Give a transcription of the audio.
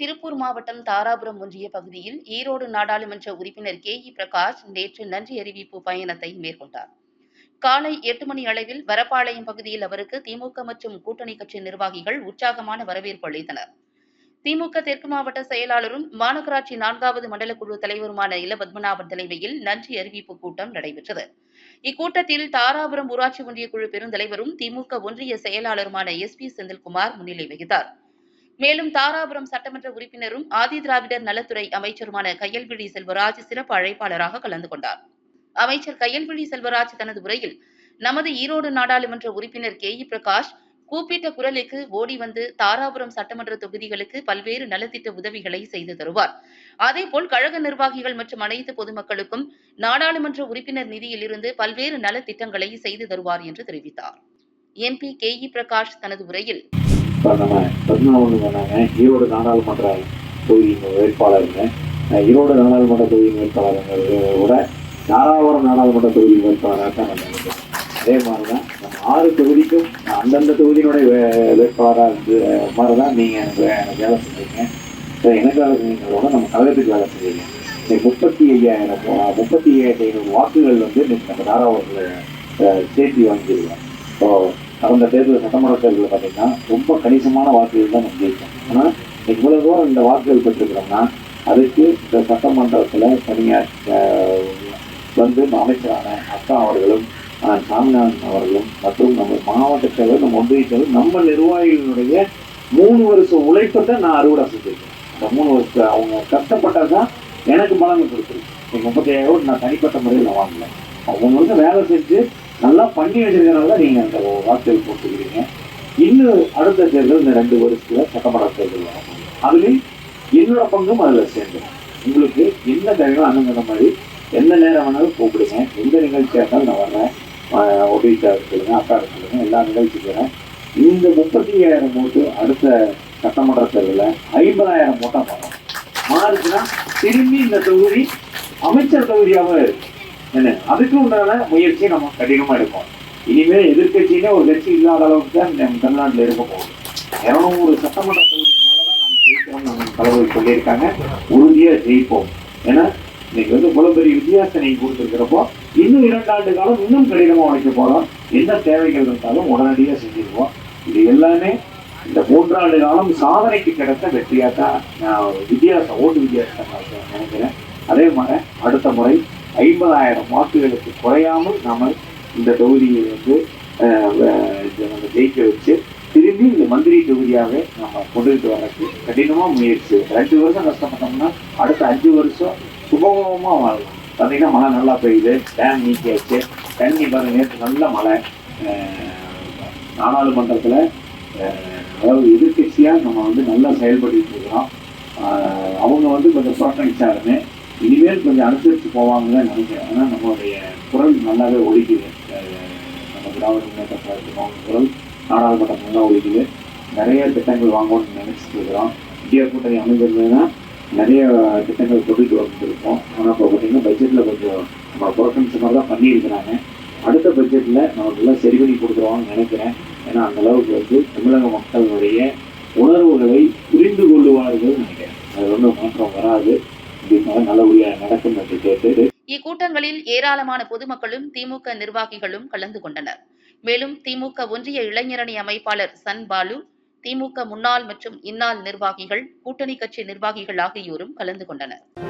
திருப்பூர் மாவட்டம் தாராபுரம் ஒன்றிய பகுதியில் ஈரோடு நாடாளுமன்ற உறுப்பினர் கே இ பிரகாஷ் நேற்று நன்றி அறிவிப்பு பயணத்தை மேற்கொண்டார். காலை எட்டு மணி அளவில் வரப்பாளையம் பகுதியில் அவருக்கு திமுக மற்றும் கூட்டணி கட்சி நிர்வாகிகள் உற்சாகமான வரவேற்பு அளித்தனர். திமுக தெற்கு மாவட்ட செயலாளரும் மாநகராட்சி நான்காவது மண்டல குழு தலைவருமான இல பத்மநாபன் தலைமையில் நன்றி அறிவிப்பு கூட்டம் நடைபெற்றது. இக்கூட்டத்தில் தாராபுரம் ஊராட்சி ஒன்றிய குழு பெருந்தலைவரும் திமுக ஒன்றிய செயலாளருமான எஸ் பி செந்தில்குமார் முன்னிலை வகித்தார். மேலும் தாராபுரம் சட்டமன்ற உறுப்பினரும் ஆதி திராவிடர் நலத்துறை அமைச்சருமான கையல்விழி செல்வராஜ் சிறப்பு அழைப்பாளராக கலந்து கொண்டார். அமைச்சர் கையல்விழி செல்வராஜ் தனது உரையில் நமது ஈரோடு நாடாளுமன்ற உறுப்பினர் கே. இ. பிரகாஷ் கூப்பிட்ட குரலுக்கு ஓடி வந்து தாராபுரம் சட்டமன்ற தொகுதிகளுக்கு பல்வேறு நலத்திட்ட உதவிகளை செய்து தருவார். அதேபோல் கழக நிர்வாகிகள் மற்றும் அனைத்து பொதுமக்களுக்கும் நாடாளுமன்ற உறுப்பினர் நிதியிலிருந்து பல்வேறு நலத்திட்டங்களை செய்து தருவார் என்று தெரிவித்தார். MP K. இ. பிரகாஷ் தனது உரையில் நம்ம பதினாலு சொன்னாங்க ஈரோடு நாடாளுமன்ற தொகுதியின் வேட்பாளருங்க. ஈரோடு நாடாளுமன்ற தொகுதியின் வேட்பாளருங்கிறத விட தாராபுரம் நாடாளுமன்ற தொகுதி வேட்பாளராக தான் நம்ம அதே மாதிரி தான் நம்ம ஆறு தொகுதிக்கும் அந்தந்த தொகுதியினுடைய வே- வேட்பாளராக இருந்து மாதிரி தான் நீங்கள் எனக்கு வே- எனக்கு வேலை செஞ்சீங்க. ஸோ எனக்கு வேலை செஞ்சீங்களோட நம்ம கழகத்துக்கு வேலை செஞ்சீங்க. இன்னைக்கு முப்பத்தி ஐயாயிரம் முப்பத்தி ஐயாயிரத்தி ஐநூறு வாக்குகள் வந்து இன்னைக்கு நம்ம தாராபுரத்தில் சேர்த்து வாங்கிடுவோம் ஸோ கடந்த தேர்தல் சட்டமன்ற தேர்தலில் பார்த்தீங்கன்னா ரொம்ப கணிசமான வாக்குகள் தான் நம்ம ஜெயிக்கும் ஆனால் இவ்வளவு தூரம் இந்த வாக்குகள் பெற்றுக்கிறோம்னா அதுக்கு இந்த சட்டமன்றத்தில் தனியார் வந்து அமைச்சரான அக்கா அவர்களும் சாமிநாதன் அவர்களும் மற்றும் நம்ம மாவட்ட செயலர் நம்ம ஒன்றிய செயலர் நம்ம நிர்வாகிகளுடைய மூணு வருஷம் உழைப்பை தான் நான் அறுவடை செஞ்சுருக்கேன். அந்த மூணு வருஷம் அவங்க கஷ்டப்பட்டால் தான் எனக்கு பலன் கொடுத்துருக்கு. இந்த முப்பத்தி ஐயாயிரம் நான் தனிப்பட்ட முறையில் நான் வாங்கினேன் அவங்க வந்து வேலை செஞ்சு நல்லா பண்ணி வச்சிருக்கிறனால நீங்கள் அந்த வாக்குகள் போட்டுக்கிறீங்க. இன்னும் அடுத்த தேர்தல் இந்த ரெண்டு வருஷத்துல சட்டமன்ற தேர்தல் வரும். அதுலேயும் என்னோட பங்கும் அதில் சேர்ந்துடும் உங்களுக்கு என்ன தேவையோ அந்த மாதிரி எந்த நேரம் வேணாலும் கூப்பிடுங்க. எந்த நிகழ்ச்சியாக இருந்தாலும் நான் வர்றேன். ஒடிட்டா இருக்குதுங்க அக்கா இருக்குதுங்க எல்லா நிகழ்ச்சிக்கு இந்த முப்பத்தி ஐயாயிரம் ஓட்டு அடுத்த சட்டமன்ற தேர்தலில் ஐம்பதாயிரம் ஓட்டா மாறும் மாறுச்சுன்னா திரும்பி இந்த தொகுதி அமைச்சர் தொகுதியாகவும் இருக்கு என்ன? அதுக்கு உண்டான முயற்சி நம்ம கடினமாக எடுப்போம். இனிமேல் எதிர்க்கட்சியிலே ஒரு கட்சி இல்லாத அளவுக்கு தான் நம்ம தமிழ்நாட்டில் இருக்க போகுது. இரநூறு சட்டமன்ற தொகுதினால தான் நம்ம ஜெயிக்கிறோம் நம்ம தலைவர் சொல்லியிருக்காங்க. உறுதியாக ஜெயிப்போம். ஏன்னா இன்னைக்கு வந்து இவ்வளவு பெரிய வித்தியாசம் நீங்கள் கொடுத்துருக்கிறப்போ இன்னும் இரண்டு ஆண்டு காலம் இன்னும் கடினமாக உழைக்க போகிறோம் என்ன தேவைகள் இருந்தாலும் உடனடியாக செஞ்சுருவோம். இது எல்லாமே இந்த மூன்றாண்டு காலம் சாதனைக்கு கிடைத்த வெற்றியாக தான் நான் வித்தியாசம் ஓட்டு வித்தியாசம் நினைக்கிறேன். அதே மாதிரி அடுத்த முறை ஐம்பதாயிரம் வாக்குகளுக்கு குறையாமல் நாம இந்த தொகுதியை வந்து இதை நம்ம ஜெயிக்க வச்சு திரும்பி இந்த மந்திரி தொகுதியாக நம்ம கொண்டுகிட்டு வரக்கு கடினமாக முயற்சி ரெண்டு வருஷம் கஷ்டப்பட்டோம்னா அடுத்த அஞ்சு வருஷம் சுபகமாக வாழலாம் பார்த்தீங்கன்னா மழை நல்லா பெய்யுது டேம் நீக்கியாச்சு. தண்ணி பாருங்க நேற்று நல்ல மழை. நாடாளுமன்றத்தில் அதாவது எதிர்கட்சியாக நம்ம வந்து நல்லா செயல்பட்டு இருக்கிறோம். அவங்க வந்து கொஞ்சம் புறக்கணிச்சாலுமே இனிமேல் கொஞ்சம் அனுசரித்து போவாங்கன்னு நினைக்கிறேன். ஆனால் நம்மளுடைய குரல் நல்லாவே ஒழிக்குது. நம்ம திராவிட முன்னேற்ற கழகத்தின் குரல் நாடாளுமன்றம் நல்லா ஒழிக்குது. நிறைய திட்டங்கள் வாங்கணும்னு நினச்சிட்டு இருக்கிறோம். இந்தியா கூட்டணி அமைஞ்சிருந்ததுன்னா நிறைய திட்டங்கள் கொண்டுட்டு வந்துருக்கோம் ஆனால் இப்போ பார்த்தீங்கன்னா பட்ஜெட்டில் கொஞ்சம் நம்ம புறக்கணிச்ச மாதிரி தான் பண்ணியிருக்கிறாங்க. அடுத்த பட்ஜெட்டில் நம்ம நல்லா சரி பண்ணி கொடுத்துருவோம்னு நினைக்கிறேன். ஏன்னா அந்த அளவுக்கு வந்து தமிழக மக்களுடைய உணர்வுகளை புரிந்து கொள்ளுவார்கள் நினைக்கிறேன். அது ஒன்றும் மாற்றம் வராது. நல்லபடியாக நடக்கும் என்று கேட்டு இக்கூட்டங்களில் ஏராளமான பொதுமக்களும் திமுக நிர்வாகிகளும் கலந்து கொண்டனர். மேலும் திமுக ஒன்றிய இளைஞரணி அமைப்பாளர் சன் பாலு திமுக முன்னாள் மற்றும் இந்நாள் நிர்வாகிகள் கூட்டணி கட்சி நிர்வாகிகள் ஆகியோரும் கலந்து கொண்டனர்.